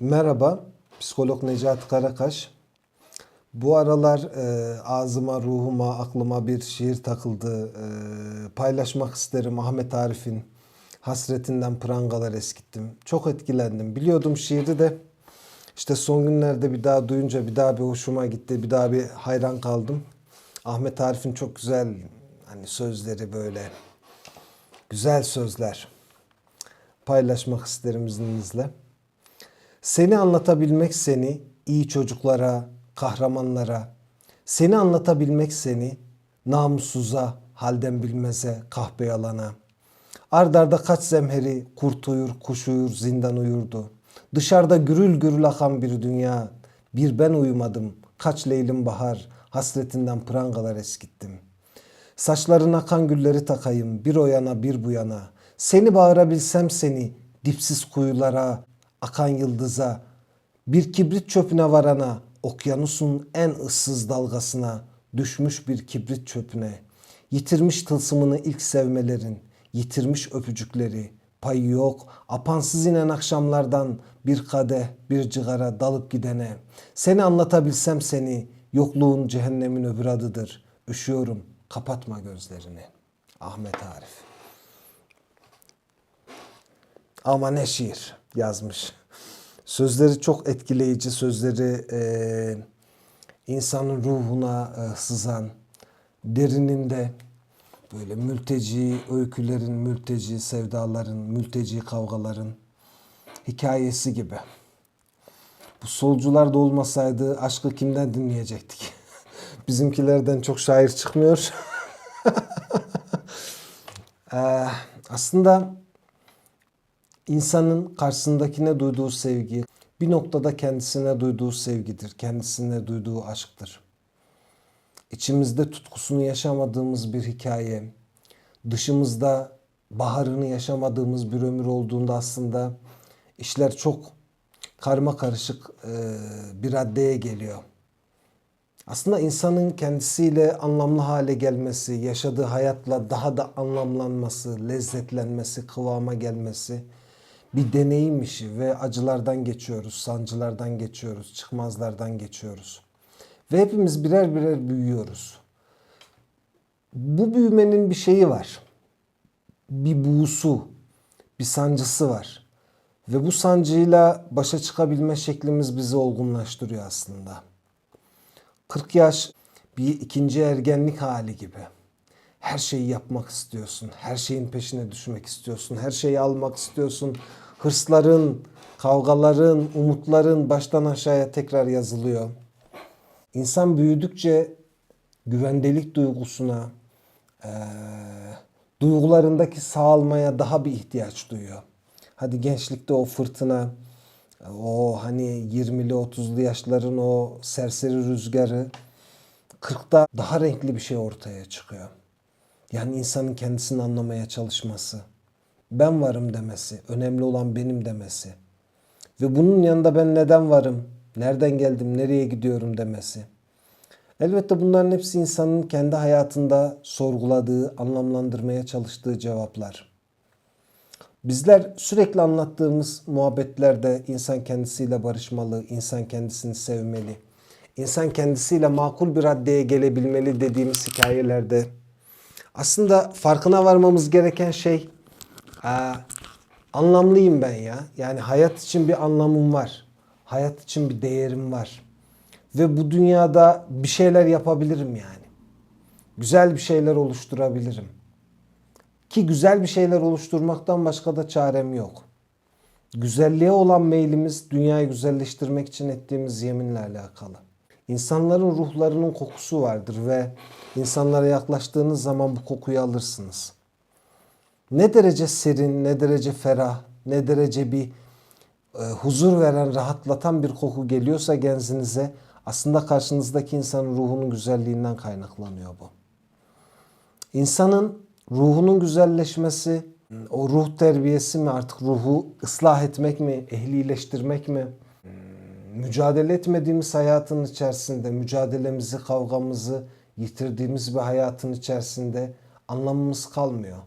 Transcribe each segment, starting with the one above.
Merhaba, psikolog Necati Karakaş. Bu aralar e, ağzıma, ruhuma, aklıma bir şiir takıldı. E, paylaşmak isterim Ahmet Arif'in Hasretinden Prangalar Eskittim. Çok etkilendim. Biliyordum şiiri de işte son günlerde bir daha duyunca bir daha bir hoşuma gitti. Bir daha bir hayran kaldım. Ahmet Arif'in çok güzel hani sözleri böyle güzel sözler paylaşmak isterim izninizle. Seni anlatabilmek seni iyi çocuklara, kahramanlara, seni anlatabilmek seni namussuza, halden bilmeze, kahpe yalana. Ardarda kaç zemheri, kurt uyur, kuş uyur, zindan uyurdu. Dışarıda gürül gürül akan bir dünya, bir ben uyumadım, kaç leylim bahar, hasretinden prangalar eskittim. Saçların akan gülleri takayım bir o yana bir bu yana. Seni bağırabilsem seni dipsiz kuyulara, akan yıldıza, bir kibrit çöpüne varana, okyanusun en ıssız dalgasına, düşmüş bir kibrit çöpüne, yitirmiş tılsımını ilk sevmelerin, yitirmiş öpücükleri, payı yok, apansız inen akşamlardan bir kadeh, bir cigara dalıp gidene, seni anlatabilsem seni, yokluğun cehennemin öbür adıdır, üşüyorum, kapatma gözlerini. Ahmet Arif. Ama ne şiir yazmış. Sözleri çok etkileyici, sözleri e, insanın ruhuna e, sızan, derininde böyle mülteci öykülerin, mülteci sevdaların, mülteci kavgaların hikayesi gibi. Bu solcular da olmasaydı aşkı kimden dinleyecektik? Bizimkilerden çok şair çıkmıyor. Ee, aslında insanın karşısındakine duyduğu sevgi bir noktada kendisine duyduğu sevgidir. Kendisine duyduğu aşktır. İçimizde tutkusunu yaşamadığımız bir hikaye, dışımızda baharını yaşamadığımız bir ömür olduğunda aslında işler çok karma karışık e, bir raddeye geliyor. Aslında insanın kendisiyle anlamlı hale gelmesi, yaşadığı hayatla daha da anlamlanması, lezzetlenmesi, kıvama gelmesi bir deneyim işi ve acılardan geçiyoruz, sancılardan geçiyoruz, çıkmazlardan geçiyoruz. Ve hepimiz birer birer büyüyoruz. Bu büyümenin bir şeyi var. Bir buğusu, bir sancısı var. Ve bu sancıyla başa çıkabilme şeklimiz bizi olgunlaştırıyor aslında. 40 yaş bir ikinci ergenlik hali gibi. Her şeyi yapmak istiyorsun. Her şeyin peşine düşmek istiyorsun. Her şeyi almak istiyorsun. Hırsların, kavgaların, umutların baştan aşağıya tekrar yazılıyor. İnsan büyüdükçe güvendelik duygusuna, eee, duygularındaki sağalmaya daha bir ihtiyaç duyuyor. Hadi gençlikte o fırtına, o hani 20'li 30'lu yaşların o serseri rüzgarı 40'ta daha renkli bir şey ortaya çıkıyor. Yani insanın kendisini anlamaya çalışması, ben varım demesi, önemli olan benim demesi ve bunun yanında ben neden varım, nereden geldim, nereye gidiyorum demesi. Elbette bunların hepsi insanın kendi hayatında sorguladığı, anlamlandırmaya çalıştığı cevaplar. Bizler sürekli anlattığımız muhabbetlerde insan kendisiyle barışmalı, insan kendisini sevmeli, insan kendisiyle makul bir raddeye gelebilmeli dediğimiz hikayelerde aslında farkına varmamız gereken şey aa, anlamlıyım ben ya. Yani hayat için bir anlamım var. Hayat için bir değerim var. Ve bu dünyada bir şeyler yapabilirim yani. Güzel bir şeyler oluşturabilirim. Ki güzel bir şeyler oluşturmaktan başka da çarem yok. Güzelliğe olan meylimiz dünyayı güzelleştirmek için ettiğimiz yeminle alakalı. İnsanların ruhlarının kokusu vardır ve insanlara yaklaştığınız zaman bu kokuyu alırsınız. Ne derece serin, ne derece ferah, ne derece bir e, huzur veren, rahatlatan bir koku geliyorsa genzinize aslında karşınızdaki insanın ruhunun güzelliğinden kaynaklanıyor bu. İnsanın ruhunun güzelleşmesi, o ruh terbiyesi mi artık ruhu ıslah etmek mi, ehlileştirmek mi? Mücadele etmediğimiz hayatın içerisinde, mücadelemizi, kavgamızı yitirdiğimiz bir hayatın içerisinde anlamımız kalmıyor.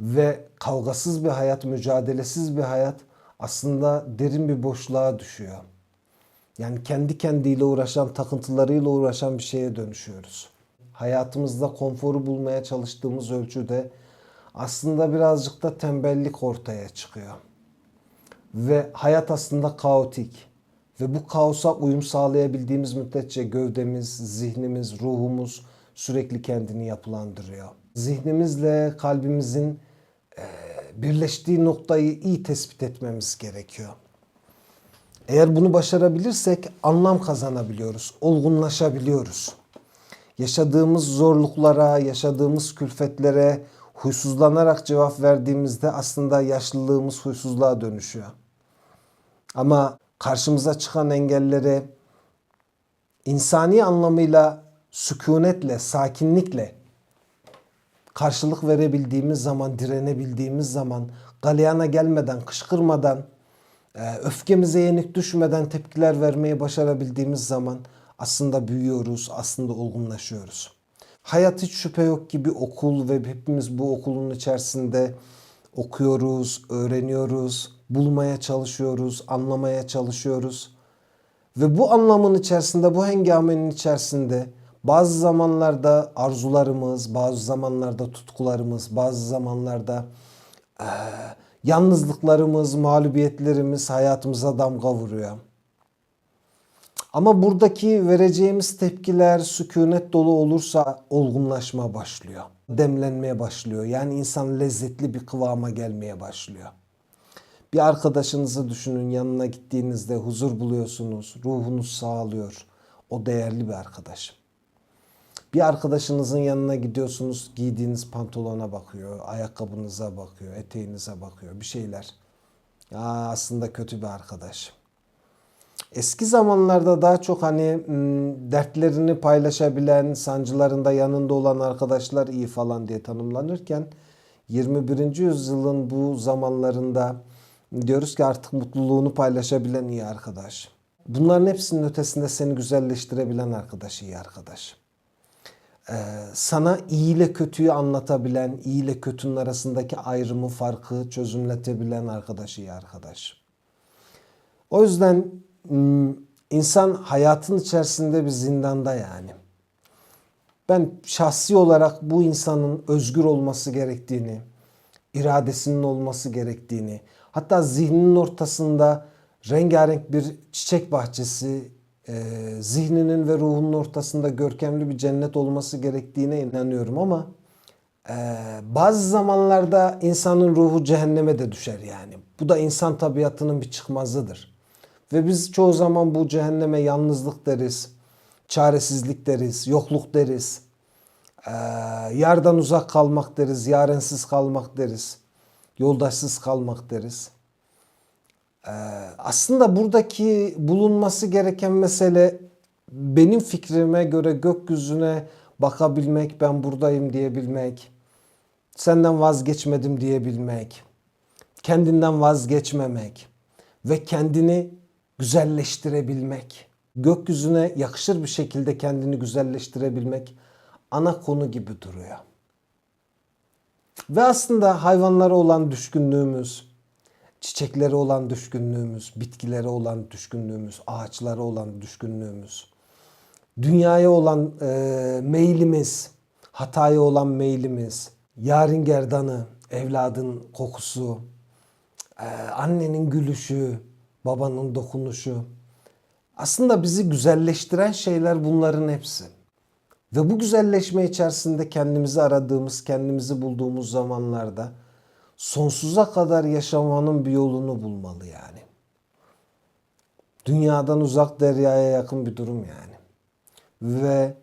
Ve kavgasız bir hayat, mücadelesiz bir hayat aslında derin bir boşluğa düşüyor. Yani kendi kendiyle uğraşan, takıntılarıyla uğraşan bir şeye dönüşüyoruz. Hayatımızda konforu bulmaya çalıştığımız ölçüde aslında birazcık da tembellik ortaya çıkıyor. Ve hayat aslında kaotik. Ve bu kaosa uyum sağlayabildiğimiz müddetçe gövdemiz, zihnimiz, ruhumuz sürekli kendini yapılandırıyor. Zihnimizle kalbimizin birleştiği noktayı iyi tespit etmemiz gerekiyor. Eğer bunu başarabilirsek anlam kazanabiliyoruz, olgunlaşabiliyoruz. Yaşadığımız zorluklara, yaşadığımız külfetlere huysuzlanarak cevap verdiğimizde aslında yaşlılığımız huysuzluğa dönüşüyor. Ama karşımıza çıkan engellere insani anlamıyla sükunetle, sakinlikle karşılık verebildiğimiz zaman, direnebildiğimiz zaman, galeyana gelmeden, kışkırmadan, e, öfkemize yenik düşmeden tepkiler vermeyi başarabildiğimiz zaman aslında büyüyoruz, aslında olgunlaşıyoruz. Hayat hiç şüphe yok ki bir okul ve hepimiz bu okulun içerisinde okuyoruz, öğreniyoruz, bulmaya çalışıyoruz, anlamaya çalışıyoruz. Ve bu anlamın içerisinde, bu hengamenin içerisinde bazı zamanlarda arzularımız, bazı zamanlarda tutkularımız, bazı zamanlarda eee, yalnızlıklarımız, mağlubiyetlerimiz hayatımıza damga vuruyor. Ama buradaki vereceğimiz tepkiler sükunet dolu olursa olgunlaşma başlıyor. Demlenmeye başlıyor. Yani insan lezzetli bir kıvama gelmeye başlıyor. Bir arkadaşınızı düşünün yanına gittiğinizde huzur buluyorsunuz. Ruhunuz sağlıyor. O değerli bir arkadaş. Bir arkadaşınızın yanına gidiyorsunuz, giydiğiniz pantolona bakıyor, ayakkabınıza bakıyor, eteğinize bakıyor, bir şeyler. Ya aslında kötü bir arkadaş. Eski zamanlarda daha çok hani m, dertlerini paylaşabilen, sancılarında yanında olan arkadaşlar iyi falan diye tanımlanırken 21. yüzyılın bu zamanlarında diyoruz ki artık mutluluğunu paylaşabilen iyi arkadaş. Bunların hepsinin ötesinde seni güzelleştirebilen arkadaş iyi arkadaş. Ee, sana iyi ile kötüyü anlatabilen, iyi ile kötünün arasındaki ayrımı, farkı çözümletebilen arkadaş iyi arkadaş. O yüzden m, insan hayatın içerisinde bir zindanda yani. Ben şahsi olarak bu insanın özgür olması gerektiğini, iradesinin olması gerektiğini, hatta zihninin ortasında rengarenk bir çiçek bahçesi, e, zihninin ve ruhunun ortasında görkemli bir cennet olması gerektiğine inanıyorum ama e, bazı zamanlarda insanın ruhu cehenneme de düşer yani. Bu da insan tabiatının bir çıkmazıdır. Ve biz çoğu zaman bu cehenneme yalnızlık deriz, çaresizlik deriz, yokluk deriz, e, yardan uzak kalmak deriz, yarensiz kalmak deriz, yoldaşsız kalmak deriz. Ee, aslında buradaki bulunması gereken mesele benim fikrime göre gökyüzüne bakabilmek, ben buradayım diyebilmek, senden vazgeçmedim diyebilmek, kendinden vazgeçmemek ve kendini güzelleştirebilmek. Gökyüzüne yakışır bir şekilde kendini güzelleştirebilmek ana konu gibi duruyor. Ve aslında hayvanlara olan düşkünlüğümüz, çiçeklere olan düşkünlüğümüz, bitkilere olan düşkünlüğümüz, ağaçlara olan düşkünlüğümüz, dünyaya olan e, meylimiz, hataya olan meylimiz, yarın gerdanı, evladın kokusu, e, annenin gülüşü, babanın dokunuşu. Aslında bizi güzelleştiren şeyler bunların hepsi. Ve bu güzelleşme içerisinde kendimizi aradığımız, kendimizi bulduğumuz zamanlarda sonsuza kadar yaşamanın bir yolunu bulmalı yani. Dünyadan uzak deryaya yakın bir durum yani. Ve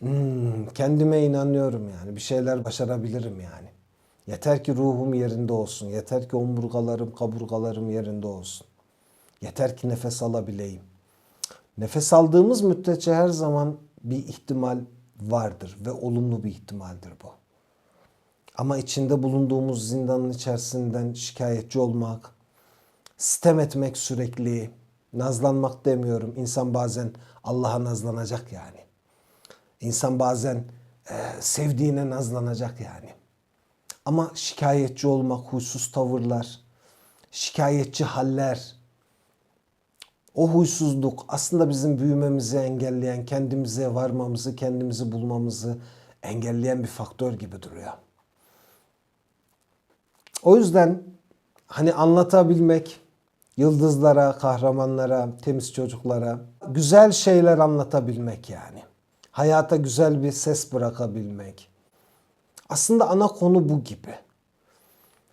hmm, kendime inanıyorum yani. Bir şeyler başarabilirim yani. Yeter ki ruhum yerinde olsun. Yeter ki omurgalarım, kaburgalarım yerinde olsun. Yeter ki nefes alabileyim. Nefes aldığımız müddetçe her zaman bir ihtimal vardır ve olumlu bir ihtimaldir bu. Ama içinde bulunduğumuz zindanın içerisinden şikayetçi olmak, sitem etmek sürekli, nazlanmak demiyorum. İnsan bazen Allah'a nazlanacak yani. İnsan bazen e, sevdiğine nazlanacak yani. Ama şikayetçi olmak, huysuz tavırlar, şikayetçi haller, o huysuzluk aslında bizim büyümemizi engelleyen, kendimize varmamızı, kendimizi bulmamızı engelleyen bir faktör gibi duruyor. O yüzden hani anlatabilmek yıldızlara, kahramanlara, temiz çocuklara güzel şeyler anlatabilmek yani. Hayata güzel bir ses bırakabilmek. Aslında ana konu bu gibi.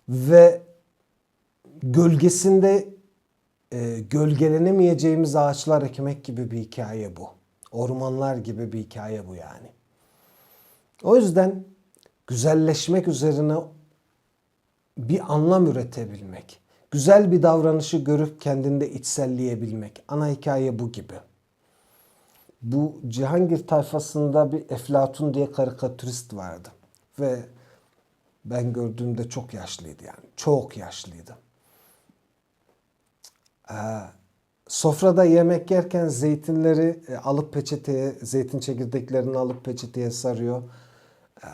Ve gölgesinde e, gölgelenemeyeceğimiz ağaçlar ekmek gibi bir hikaye bu. Ormanlar gibi bir hikaye bu yani. O yüzden güzelleşmek üzerine bir anlam üretebilmek, güzel bir davranışı görüp kendinde içselleyebilmek. Ana hikaye bu gibi. Bu Cihangir tayfasında bir Eflatun diye karikatürist vardı. Ve ben gördüğümde çok yaşlıydı yani. Çok yaşlıydı. Ee, sofrada yemek yerken zeytinleri e, alıp peçeteye, zeytin çekirdeklerini alıp peçeteye sarıyor. Ee,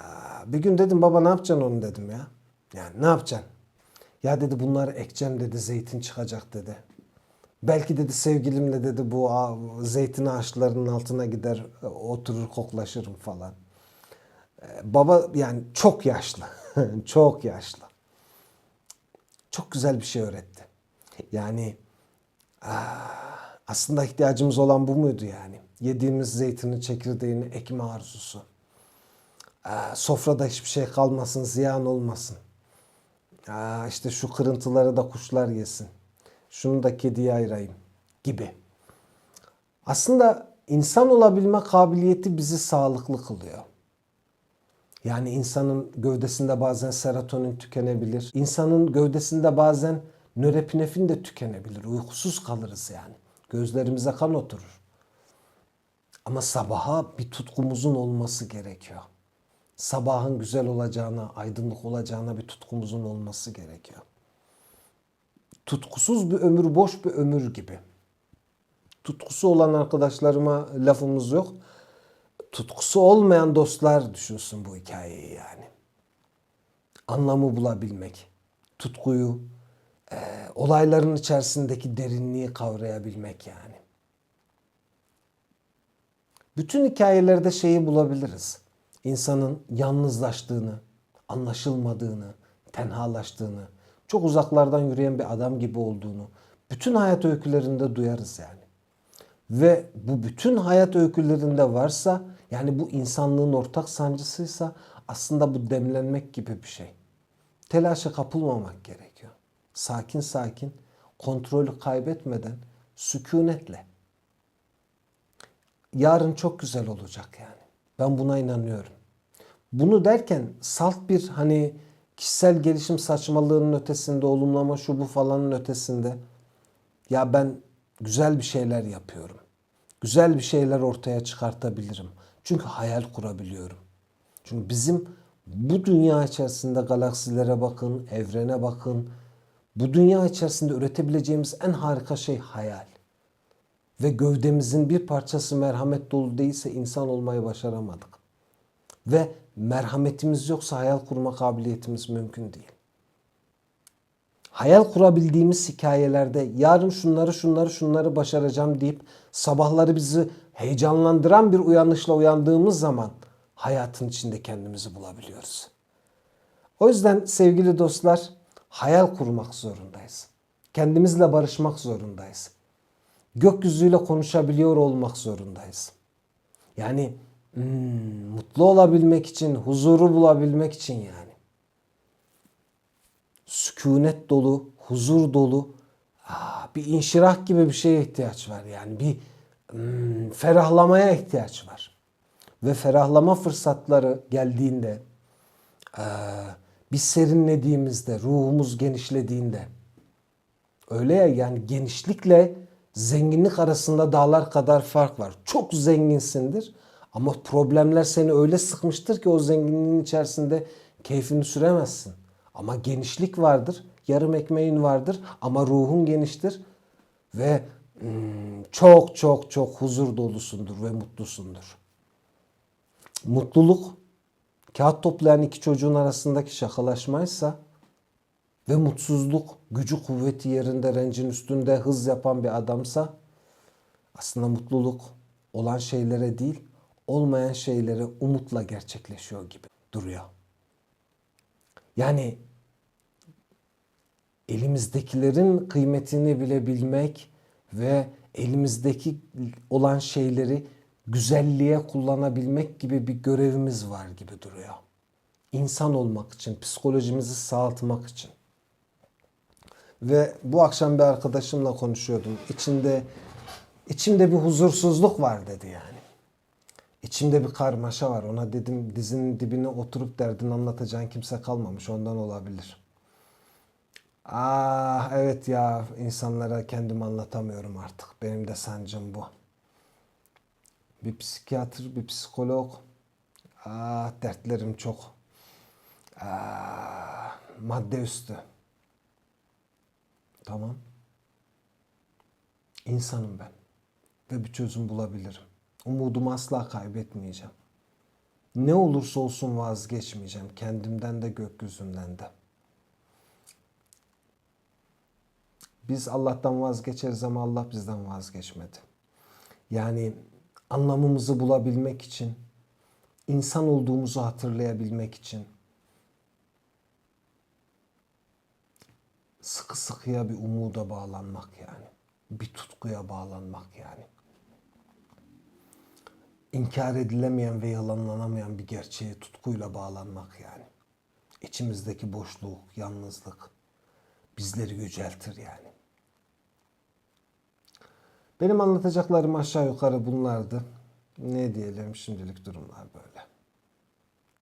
bir gün dedim baba ne yapacaksın onu dedim ya. Yani ne yapacaksın? Ya dedi bunları ekeceğim dedi zeytin çıkacak dedi. Belki dedi sevgilimle dedi bu zeytin ağaçlarının altına gider oturur koklaşırım falan. Ee, baba yani çok yaşlı. çok yaşlı. Çok güzel bir şey öğretti. Yani aslında ihtiyacımız olan bu muydu yani? Yediğimiz zeytinin çekirdeğini ekme arzusu. Sofrada hiçbir şey kalmasın, ziyan olmasın. Aa, işte şu kırıntıları da kuşlar yesin. Şunu da kediye ayırayım gibi. Aslında insan olabilme kabiliyeti bizi sağlıklı kılıyor. Yani insanın gövdesinde bazen serotonin tükenebilir. İnsanın gövdesinde bazen nörepinefrin de tükenebilir. Uykusuz kalırız yani. Gözlerimize kan oturur. Ama sabaha bir tutkumuzun olması gerekiyor. Sabahın güzel olacağına, aydınlık olacağına bir tutkumuzun olması gerekiyor. Tutkusuz bir ömür boş bir ömür gibi. Tutkusu olan arkadaşlarıma lafımız yok. Tutkusu olmayan dostlar düşünsün bu hikayeyi yani. Anlamı bulabilmek, tutkuyu, e, olayların içerisindeki derinliği kavrayabilmek yani. Bütün hikayelerde şeyi bulabiliriz. İnsanın yalnızlaştığını, anlaşılmadığını, tenhalaştığını, çok uzaklardan yürüyen bir adam gibi olduğunu bütün hayat öykülerinde duyarız yani. Ve bu bütün hayat öykülerinde varsa yani bu insanlığın ortak sancısıysa aslında bu demlenmek gibi bir şey. Telaşa kapılmamak gerekiyor. Sakin sakin, kontrolü kaybetmeden, sükunetle. Yarın çok güzel olacak yani. Ben buna inanıyorum. Bunu derken salt bir hani kişisel gelişim saçmalığının ötesinde, olumlama şu bu falanın ötesinde ya ben güzel bir şeyler yapıyorum. Güzel bir şeyler ortaya çıkartabilirim. Çünkü hayal kurabiliyorum. Çünkü bizim bu dünya içerisinde galaksilere bakın, evrene bakın. Bu dünya içerisinde üretebileceğimiz en harika şey hayal. Ve gövdemizin bir parçası merhamet dolu değilse insan olmayı başaramadık. Ve merhametimiz yoksa hayal kurma kabiliyetimiz mümkün değil. Hayal kurabildiğimiz hikayelerde yarın şunları şunları şunları başaracağım deyip sabahları bizi heyecanlandıran bir uyanışla uyandığımız zaman hayatın içinde kendimizi bulabiliyoruz. O yüzden sevgili dostlar hayal kurmak zorundayız. Kendimizle barışmak zorundayız. Gökyüzüyle konuşabiliyor olmak zorundayız. Yani hmm, mutlu olabilmek için, huzuru bulabilmek için yani. Sükunet dolu, huzur dolu, aa, bir inşirah gibi bir şeye ihtiyaç var. Yani bir hmm, ferahlamaya ihtiyaç var. Ve ferahlama fırsatları geldiğinde, aa, bir serinlediğimizde, ruhumuz genişlediğinde, öyle ya yani genişlikle zenginlik arasında dağlar kadar fark var. Çok zenginsindir ama problemler seni öyle sıkmıştır ki o zenginliğin içerisinde keyfini süremezsin. Ama genişlik vardır, yarım ekmeğin vardır ama ruhun geniştir ve hmm, çok çok çok huzur dolusundur ve mutlusundur. Mutluluk kağıt toplayan iki çocuğun arasındaki şakalaşmaysa ve mutsuzluk gücü kuvveti yerinde rencin üstünde hız yapan bir adamsa aslında mutluluk olan şeylere değil olmayan şeylere umutla gerçekleşiyor gibi duruyor. Yani elimizdekilerin kıymetini bilebilmek ve elimizdeki olan şeyleri güzelliğe kullanabilmek gibi bir görevimiz var gibi duruyor. İnsan olmak için, psikolojimizi sağaltmak için. Ve bu akşam bir arkadaşımla konuşuyordum. İçinde içimde bir huzursuzluk var dedi yani. İçimde bir karmaşa var. Ona dedim dizinin dibine oturup derdini anlatacağın kimse kalmamış. Ondan olabilir. Ah evet ya insanlara kendimi anlatamıyorum artık. Benim de sancım bu. Bir psikiyatr, bir psikolog. Ah dertlerim çok. Ah, madde üstü. Tamam. İnsanım ben. Ve bir çözüm bulabilirim. Umudumu asla kaybetmeyeceğim. Ne olursa olsun vazgeçmeyeceğim. Kendimden de gökyüzünden de. Biz Allah'tan vazgeçeriz ama Allah bizden vazgeçmedi. Yani anlamımızı bulabilmek için, insan olduğumuzu hatırlayabilmek için sıkı sıkıya bir umuda bağlanmak yani. Bir tutkuya bağlanmak yani. İnkar edilemeyen ve yalanlanamayan bir gerçeğe tutkuyla bağlanmak yani. İçimizdeki boşluk, yalnızlık bizleri yüceltir yani. Benim anlatacaklarım aşağı yukarı bunlardı. Ne diyelim şimdilik durumlar böyle.